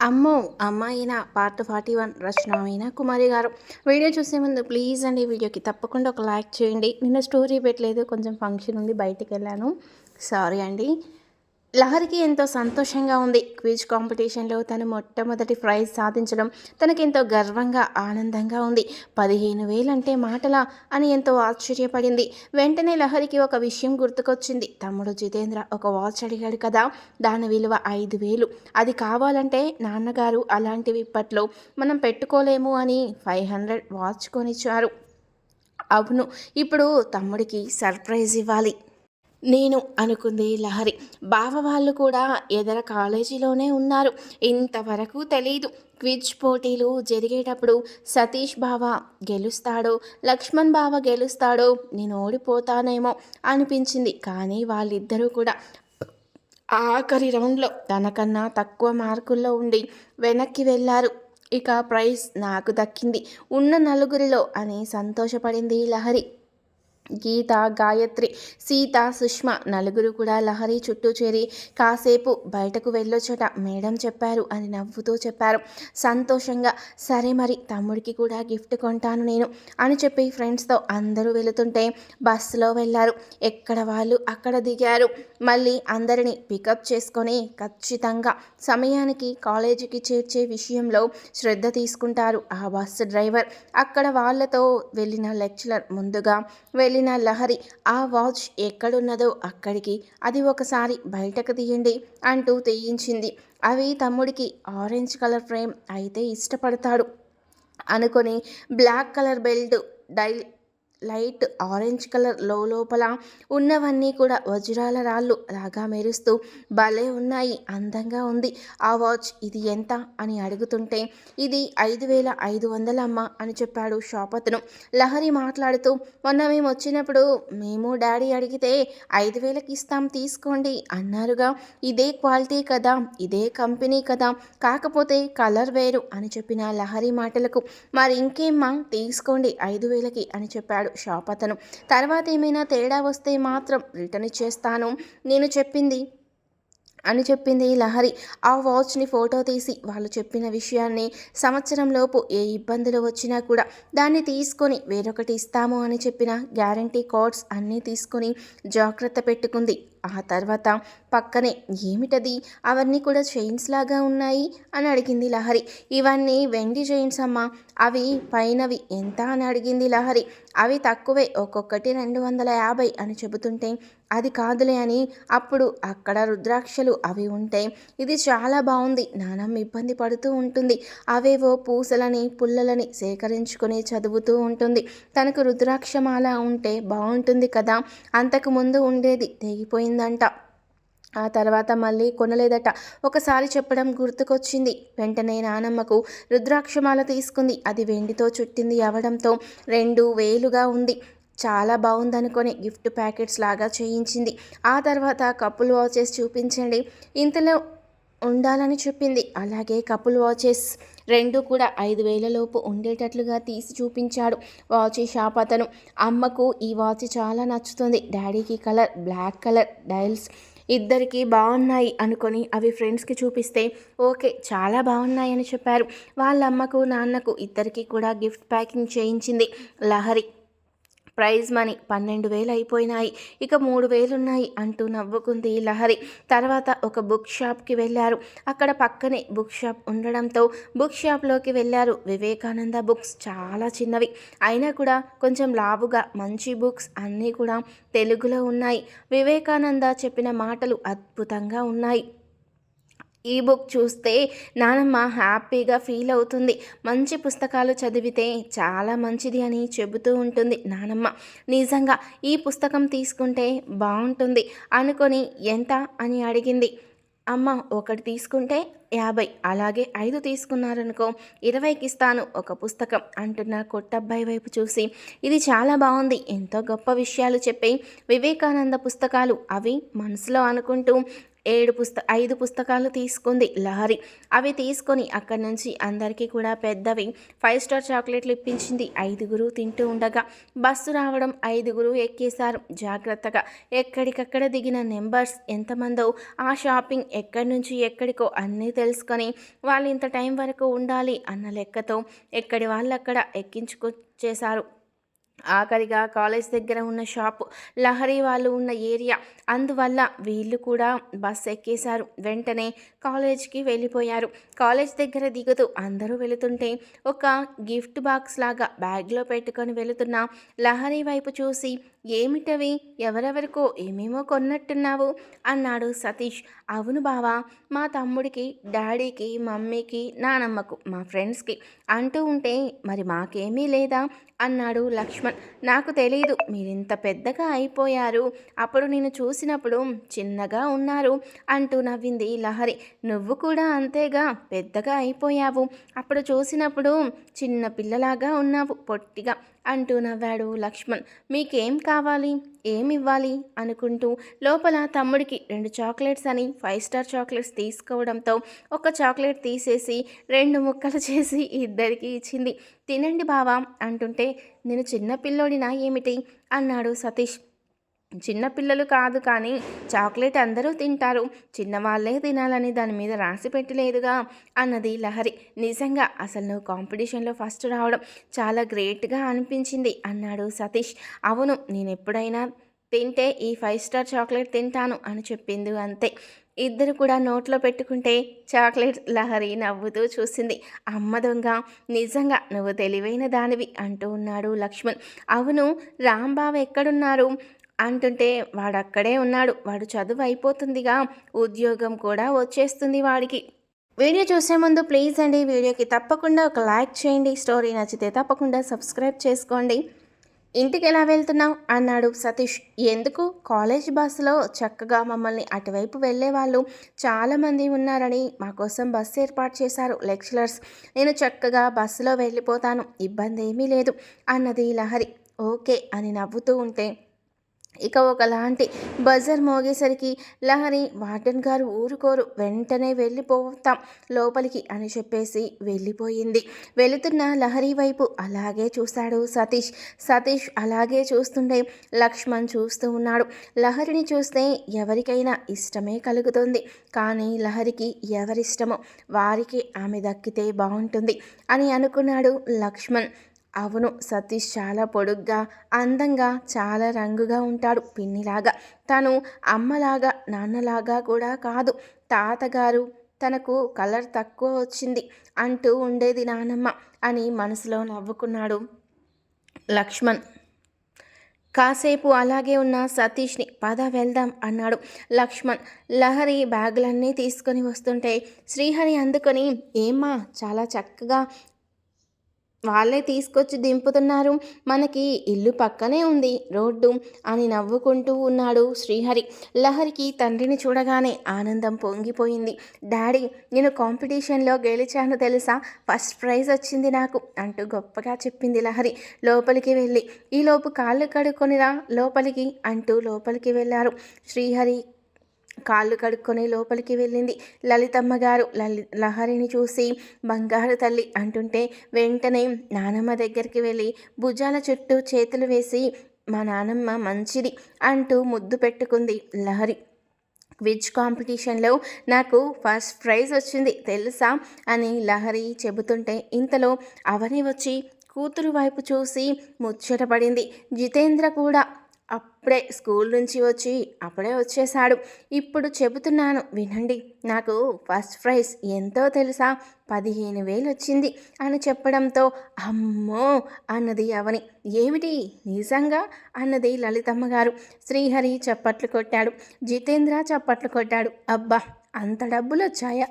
అమ్మో అమ్మాయిన part forty one రచనమైన కుమారి గారు వీడియో చూసే ముందు ప్లీజ్ అండి వీడియోకి తప్పకుండా ఒక లైక్ చేయండి. నిన్న స్టోరీ పెట్టలేదు కొంచెం ఫంక్షన్ ఉంది బయటికి వెళ్ళాను. సారీ అండి. లహరికి ఎంతో సంతోషంగా ఉంది. క్విజ్ కాంపిటీషన్లో తను మొట్టమొదటి ప్రైజ్ సాధించడం తనకెంతో గర్వంగా ఆనందంగా ఉంది. పదిహేను వేలంటే మాటలా అని ఎంతో ఆశ్చర్యపడింది. వెంటనే లహరికి ఒక విషయం గుర్తుకొచ్చింది. తమ్ముడు జితేంద్ర ఒక వాచ్ అడిగాడు కదా! దాని విలువ ఐదు వేలు. అది కావాలంటే నాన్నగారు అలాంటివి ఇప్పట్లో మనం పెట్టుకోలేము అని ఫైవ్ హండ్రెడ్ వాచ్ కొనిచ్చారు. అవును ఇప్పుడు తమ్ముడికి సర్ప్రైజ్ ఇవ్వాలి. నేను అనుకుంది లహరి. బావ వాళ్ళు కూడా ఎదర కాలేజీలోనే ఉన్నారు. ఇంతవరకు తెలీదు. క్విజ్ పోటీలు జరిగేటప్పుడు సతీష్ బావ గెలుస్తాడో లక్ష్మణ్ బావ గెలుస్తాడో నేను ఓడిపోతానేమో అనిపించింది. కానీ వాళ్ళిద్దరూ కూడా ఆఖరి రౌండ్లో తనకన్నా తక్కువ మార్కుల్లో ఉండి వెనక్కి వెళ్ళారు ఇక ప్రైజ్ నాకు దక్కింది. ఉన్న నలుగురిలో అని సంతోషపడింది లహరి. గీత గాయత్రి సీత సుష్మ నలుగురు కూడా లహరి చుట్టూ చేరి కాసేపు బయటకు వెళ్ళొచ్చట. మేడం చెప్పారు అని నవ్వుతూ చెప్పారు. సంతోషంగా సరే మరి తమ్ముడికి కూడా గిఫ్ట్ కొంటాను నేను అని చెప్పి ఫ్రెండ్స్తో అందరూ వెళుతుంటే బస్సులో వెళ్ళారు. ఎక్కడ వాళ్ళు? అక్కడ దిగారు. మళ్ళీ అందరినీ పికప్ చేసుకొని ఖచ్చితంగా సమయానికి కాలేజీకి చేర్చే విషయంలో శ్రద్ధ తీసుకుంటారు ఆ బస్సు డ్రైవర్. అక్కడ వాళ్ళతో వెళ్ళిన లెక్చరర్ ముందుగా వెళ్ళి వెళ్ళిన లహరి ఆ వాచ్ ఎక్కడున్నదో అక్కడికి అది ఒకసారి బయటకు తీయండి అంటూ తీయించింది. అవి తమ్ముడికి ఆరెంజ్ కలర్ ఫ్రేమ్ అయితే ఇష్టపడతాడు. అనుకొని black colour belt dial light orange కలర్లో లోపల ఉన్నవన్నీ కూడా వజ్రాల రాళ్ళు లాగా మెరుస్తూ భలే ఉన్నాయి అందంగా ఉంది. ఆ వాచ్ ఇది ఎంత? అని అడుగుతుంటే ఇది ఐదు వేల ఐదు వందలమ్మ అని చెప్పాడు షాప్ అతను. లహరి మాట్లాడుతూ మొన్న మేము వచ్చినప్పుడు మేము డాడీ అడిగితే ఐదు వేలకి ఇస్తాం తీసుకోండి అన్నారుగా. ఇదే క్వాలిటీ కదా ఇదే కంపెనీ కదా కాకపోతే కలర్ వేరు అని చెప్పిన లహరి మాటలకు మరి ఇంకేమ్మా తీసుకోండి ఐదు వేలకి అని చెప్పాడు. అన్నాడు షాప్ అతను. తర్వాత ఏమైనా తేడా వస్తే మాత్రం రిటర్న్ ఇచ్చేస్తాను. నేను చెప్పింది అని చెప్పింది లహరి. ఆ వాచ్ని ఫోటో తీసి వాళ్ళు చెప్పిన విషయాన్ని సంవత్సరంలోపు ఏ ఇబ్బందులు వచ్చినా కూడా దాన్ని తీసుకొని వేరొకటి ఇస్తాము అని చెప్పిన గ్యారంటీ కార్డ్స్ అన్నీ తీసుకొని జాగ్రత్త పెట్టుకుంది. ఆ తర్వాత పక్కనే ఏమిటది? అవన్నీ కూడా చైన్స్ లాగా ఉన్నాయి అని అడిగింది లహరి. ఇవన్నీ వెండి చైన్స్ అమ్మా. అవి పైనవి ఎంత అని అడిగింది లహరి. అవి తక్కువే ఒక్కొక్కటి రెండు వందల యాభై అని చెబుతుంటే అది కాదులే అని అప్పుడు అక్కడ రుద్రాక్షలు అవి ఉంటే ఇది చాలా బాగుంది నానమ్మ ఇబ్బంది పడుతూ ఉంటుంది. అవేవో పూసలని పుల్లలని సేకరించుకొని చదువుతూ ఉంటుంది. తనకు రుద్రాక్షమాల ఉంటే బాగుంటుంది కదా. అంతకు ముందు ఉండేది ఉందంట. ఆ తర్వాత మళ్ళీ కొనలేదట. ఒకసారి చెప్పడం గుర్తుకొచ్చింది. వెంటనే నానమ్మకు రుద్రాక్షమాల తీసుకుంది. అది వెండితో చుట్టింది అవడంతో రెండు వేలుగా ఉంది. చాలా బాగుందనుకొని గిఫ్ట్ ప్యాకెట్స్ లాగా చేయించింది. ఆ తర్వాత కప్పులు వాచెస్ చూపించండి. ఇంతలో ఉండాలని చెప్పింది. అలాగే కపుల్ వాచెస్ రెండు కూడా ఐదు వేలలోపు ఉండేటట్లుగా తీసి చూపించాడు వాచ్ షాప్ అతను. అమ్మకు ఈ వాచ్ చాలా నచ్చుతుంది. డాడీకి కలర్ బ్లాక్ కలర్ డైల్స్ ఇద్దరికి బాగున్నాయి అనుకొని అవి ఫ్రెండ్స్కి చూపిస్తే ఓకే చాలా బాగున్నాయని చెప్పారు. వాళ్ళ అమ్మకు నాన్నకు ఇద్దరికి కూడా గిఫ్ట్ ప్యాకింగ్ చేయించింది లహరి. ప్రైజ్ మనీ పన్నెండు వేలు అయిపోయినాయి. ఇక మూడు వేలున్నాయి అంటూ నవ్వుకుంది లహరి. తర్వాత ఒక బుక్ షాప్కి వెళ్ళారు. అక్కడ పక్కనే బుక్ షాప్ ఉండడంతో బుక్ షాప్లోకి వెళ్ళారు వివేకానంద బుక్స్. చాలా చిన్నవి. అయినా కూడా కొంచెం లావుగా మంచి బుక్స్ అన్నీ కూడా తెలుగులో ఉన్నాయి. వివేకానంద చెప్పిన మాటలు అద్భుతంగా ఉన్నాయి. ఈ బుక్ చూస్తే నానమ్మ హ్యాపీగా ఫీల్ అవుతుంది. మంచి పుస్తకాలు చదివితే చాలా మంచిది అని చెబుతూ ఉంటుంది నానమ్మ. నిజంగా ఈ పుస్తకం తీసుకుంటే బాగుంటుంది అనుకొని ఎంత అని అడిగింది. అమ్మ ఒకటి తీసుకుంటే యాభై అలాగే ఐదు తీసుకున్నారనుకో ఇరవైకి ఇస్తాను ఒక పుస్తకం అంటున్న కొట్టబ్బాయి వైపు చూసి. ఇది చాలా బాగుంది ఎంతో గొప్ప విషయాలు చెప్పి వివేకానంద పుస్తకాలు అవి మనసులో అనుకుంటూ ఏడు పుస్త ఐదు పుస్తకాలు తీసుకుంది లహరి. అవి తీసుకొని అక్కడి నుంచి అందరికీ కూడా పెద్దవి. ఫైవ్ స్టార్ చాక్లెట్లు ఇప్పించింది ఐదుగురు తింటూ ఉండగా బస్సు రావడం ఐదుగురు ఎక్కేశారు జాగ్రత్తగా. ఎక్కడికక్కడ దిగిన నెంబర్స్ ఎంతమందో ఆ షాపింగ్ ఎక్కడి నుంచి ఎక్కడికో అన్నీ తెలుసుకొని వాళ్ళు ఇంత టైం వరకు ఉండాలి అన్న లెక్కతో ఎక్కడి వాళ్ళు అక్కడ ఎక్కించుకొచ్చేశారు. ఆఖరిగా కాలేజ్ దగ్గర ఉన్న షాపు లహరి వాళ్ళు ఉన్న ఏరియా. అందువల్ల వీళ్ళు కూడా బస్ ఎక్కేశారు. వెంటనే కాలేజ్కి వెళ్ళిపోయారు. కాలేజ్ దగ్గర దిగుతూ అందరూ వెళుతుంటే ఒక గిఫ్ట్ బాక్స్ లాగా బ్యాగ్లో పెట్టుకొని వెళుతున్న లహరి వైపు చూసి ఏమిటవి? ఎవరెవరికో ఏమేమో కొన్నట్టున్నావు? అన్నాడు సతీష్. అవును బావా మా తమ్ముడికి డాడీకి మమ్మీకి నానమ్మకు మా ఫ్రెండ్స్కి అంటూ ఉంటే మరి మాకేమీ లేదా? అన్నాడు లక్ష్మణ్. నాకు తెలియదు మీరింత పెద్దగా అయిపోయారు. అప్పుడు నేను చూసినప్పుడు చిన్నగా ఉన్నారు అంటూ నవ్వింది లహరి. నువ్వు కూడా అంతేగా పెద్దగా అయిపోయావు. అప్పుడు చూసినప్పుడు చిన్న పిల్లలాగా ఉన్నావు పొట్టిగా. అంటూ నవ్వాడు లక్ష్మణ్. మీకేం కావాలి? ఏమి ఇవ్వాలి? అనుకుంటూ లోపల తమ్ముడికి రెండు చాక్లెట్స్ అని ఫైవ్ స్టార్ చాక్లెట్స్ తీసుకోవడంతో ఒక చాక్లెట్ తీసేసి రెండు ముక్కలు చేసి ఇద్దరికి ఇచ్చింది. తినండి బావా అంటుంటే నేను చిన్నపిల్లోడినా ఏమిటి? అన్నాడు సతీష్. చిన్నపిల్లలు కాదు కానీ చాక్లెట్ అందరూ తింటారు. చిన్నవాళ్ళే తినాలని దాని మీద రాసి పెట్టలేదుగా అన్నది లహరి. నిజంగా అసలు నువ్వు కాంపిటీషన్లో ఫస్ట్ రావడం చాలా గ్రేట్గా అనిపించింది అన్నాడు సతీష్. అవును నేను ఎప్పుడైనా తింటే ఈ ఫైవ్ స్టార్ చాక్లెట్ తింటాను అని చెప్పింది అంతే. ఇద్దరు కూడా నోట్లో పెట్టుకుంటే చాక్లెట్ లహరి నవ్వుతూ చూసింది. అమ్మ దొంగ నిజంగా నువ్వు తెలివైన దానివి అంటూ ఉన్నాడు లక్ష్మణ్. అవును రాంబాబు ఎక్కడున్నారు? అంటుంటే వాడక్కడే ఉన్నాడు. వాడు చదువు అయిపోతుందిగా. ఉద్యోగం కూడా వచ్చేస్తుంది వాడికి. వీడియో చూసే ముందు ప్లీజ్ అండి వీడియోకి తప్పకుండా ఒక లైక్ చేయండి. స్టోరీ నచ్చితే తప్పకుండా సబ్స్క్రైబ్ చేసుకోండి. ఇంటికి ఎలా వెళ్తున్నావు? అన్నాడు సతీష్. ఎందుకు? కాలేజ్ బస్సులో చక్కగా మమ్మల్ని అటువైపు వెళ్ళే వాళ్ళు చాలామంది ఉన్నారని మా కోసం బస్సు ఏర్పాటు చేశారు లెక్చరర్స్. నేను చక్కగా బస్సులో వెళ్ళిపోతాను. ఇబ్బంది ఏమీ లేదు అన్నది లహరి. ఓకే అని నవ్వుతూ ఉంటే ఇక ఒకలాంటి బజర్ మోగేసరికి లహరి వార్డెన్ గారు ఊరుకోరు. వెంటనే వెళ్ళిపోతాం లోపలికి అని చెప్పేసి వెళ్ళిపోయింది. వెళుతున్న లహరి వైపు అలాగే చూశాడు సతీష్. సతీష్ అలాగే చూస్తుండే లక్ష్మణ్ చూస్తూ ఉన్నాడు. లహరిని చూస్తే ఎవరికైనా ఇష్టమే కలుగుతుంది. కానీ లహరికి ఎవరిష్టమో వారికి ఆమె దక్కితే బాగుంటుంది అని అనుకున్నాడు లక్ష్మణ్. అవును సతీష్ చాలా పొడుగ్గా అందంగా చాలా రంగుగా ఉంటాడు పిన్నిలాగా. తను అమ్మలాగా నాన్నలాగా కూడా కాదు. తాతగారు తనకు కలర్ తక్కువ వచ్చింది. అంటూ ఉండేది నానమ్మ అని మనసులో నవ్వుకున్నాడు లక్ష్మణ్. కాసేపు అలాగే ఉన్న సతీష్ని పద వెళ్దాం అన్నాడు లక్ష్మణ్. లహరి బ్యాగులన్నీ తీసుకొని వస్తుంటే శ్రీహరి అందుకొని ఏమ్మా చాలా చక్కగా వాళ్ళే తీసుకొచ్చి దింపుతున్నారు. మనకి ఇల్లు పక్కనే ఉంది రోడ్డు అని నవ్వుకుంటూ ఉన్నాడు శ్రీహరి. లహరికి తండ్రిని చూడగానే ఆనందం పొంగిపోయింది. డాడీ నేను కాంపిటీషన్లో గెలిచాను తెలుసా? ఫస్ట్ ప్రైజ్ వచ్చింది నాకు అంటూ గొప్పగా చెప్పింది లహరి. లోపలికి వెళ్ళి ఈలోపు కాళ్ళు కడుక్కొనిరా లోపలికి అంటూ లోపలికి వెళ్ళారు. శ్రీహరి కాళ్ళు కడుక్కొని లోపలికి వెళ్ళింది. లలితమ్మ గారు లలి లహరిని చూసి బంగారు తల్లి అంటుంటే వెంటనే నానమ్మ దగ్గరికి వెళ్ళి భుజాల చుట్టూ చేతులు వేసి మా నానమ్మ మంచిది అంటూ ముద్దు పెట్టుకుంది లహరి. క్విజ్ కాంపిటీషన్లో నాకు ఫస్ట్ ప్రైజ్ వచ్చింది తెలుసా? అని లహరి చెబుతుంటే ఇంతలో అవని వచ్చి కూతురు వైపు చూసి ముచ్చటపడింది. జితేంద్ర కూడా అప్పుడే స్కూల్ నుంచి వచ్చి అప్పుడే వచ్చేసాడు ఇప్పుడు చెబుతున్నాను వినండి నాకు ఫస్ట్ ప్రైజ్ ఎంతో తెలుసా? పదిహేను వేలు వచ్చింది అని చెప్పడంతో అమ్మో! అన్నది అవని. ఏమిటి? నిజంగా? అన్నది లలితమ్మ గారు. శ్రీహరి చప్పట్లు కొట్టాడు. జితేంద్ర చప్పట్లు కొట్టాడు. అబ్బా! అంత డబ్బులు వచ్చాయా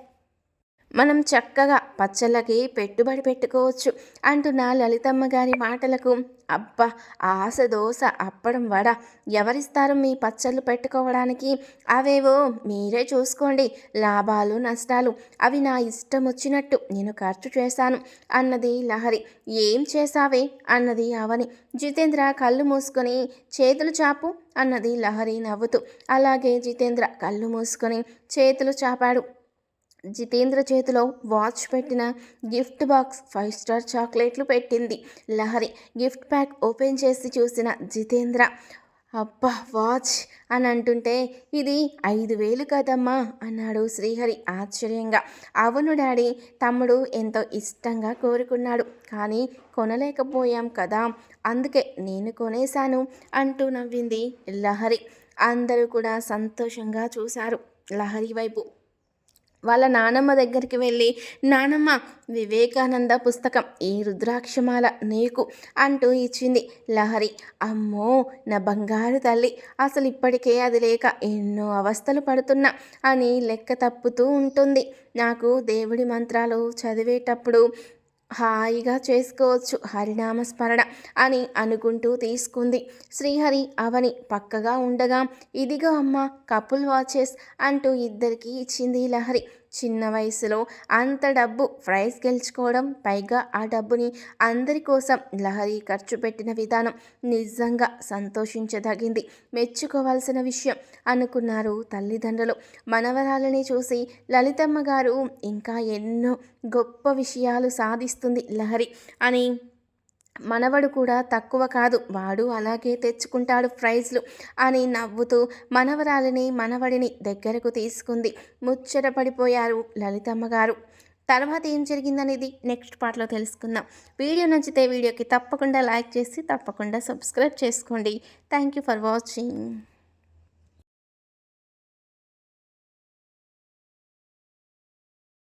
మనం చక్కగా పచ్చళ్ళకి పెట్టుబడి పెట్టుకోవచ్చు అంటున్న లలితమ్మ గారి మాటలకు. అబ్బా ఆశ దోశ అప్పడం వడ ఎవరిస్తారు మీ పచ్చళ్ళు పెట్టుకోవడానికి? అవేవో మీరే చూసుకోండి. లాభాలు నష్టాలు అవి నా ఇష్టం వచ్చినట్టు నేను ఖర్చు చేశాను అన్నది లహరి. ఏం చేశావే? అన్నది అవని. జితేంద్ర కళ్ళు మూసుకొని చేతులు చాపు అన్నది లహరి నవ్వుతూ. అలాగే జితేంద్ర కళ్ళు మూసుకొని చేతులు చాపాడు. జితేంద్ర చేతిలో వాచ్ పెట్టిన గిఫ్ట్ బాక్స్ ఫైవ్ స్టార్ చాక్లెట్లు పెట్టింది. లహరి గిఫ్ట్ ప్యాక్ ఓపెన్ చేసి చూసిన జితేంద్ర అబ్బా వాచ్ అని అంటుంటే ఇది ఐదు వేలు కదమ్మా అన్నాడు శ్రీహరి ఆశ్చర్యంగా. అవును డాడీ తమ్ముడు ఎంతో ఇష్టంగా కోరుకున్నాడు కానీ కొనలేకపోయాం కదా అందుకే నేను కొనేశాను అంటూ నవ్వింది లహరి. అందరూ కూడా సంతోషంగా చూశారు లహరి వైపు. వాళ్ళ నానమ్మ దగ్గరికి వెళ్ళి నానమ్మ వివేకానంద పుస్తకం ఈ రుద్రాక్షమాల నీకు అంటూ ఇచ్చింది లహరి. అమ్మో నా బంగారు తల్లి అసలు ఇప్పటికే అది లేక ఎన్నో అవస్థలు పడుతున్నా అని లెక్క తప్పుతూ ఉంటుంది. నాకు దేవుడి మంత్రాలు చదివేటప్పుడు హాయిగా చేసుకోవచ్చు. హరినామస్మరణ అని అనుకుంటూ తీసుకుంది. శ్రీహరి అవని పక్కగా ఉండగా ఇదిగో అమ్మ కపుల్ వాచెస్ అంటూ ఇద్దరికీ ఇచ్చింది లహరి. చిన్న వయసులో అంత డబ్బు ప్రైజ్ గెలుచుకోవడం పైగా ఆ డబ్బుని అందరి కోసం లహరి ఖర్చు పెట్టిన విధానం నిజంగా సంతోషించదగింది. మెచ్చుకోవాల్సిన విషయం అనుకున్నారు తల్లిదండ్రులు. మనవరాలని చూసి లలితమ్మ గారు ఇంకా ఎన్నో గొప్ప విషయాలు సాధిస్తుంది లహరి అని మనవడు కూడా తక్కువ కాదు. వాడు అలాగే తెచ్చుకుంటాడు ప్రైజ్లు అని నవ్వుతూ మనవరాలిని మనవడిని దగ్గరకు తీసుకుంది. ముచ్చట పడిపోయారు లలితమ్మ గారు తర్వాత ఏం జరిగిందనేది నెక్స్ట్ పార్ట్లో తెలుసుకుందాం. వీడియో నచ్చితే వీడియోకి తప్పకుండా లైక్ చేసి తప్పకుండా సబ్స్క్రైబ్ చేసుకోండి. Thank you for watching.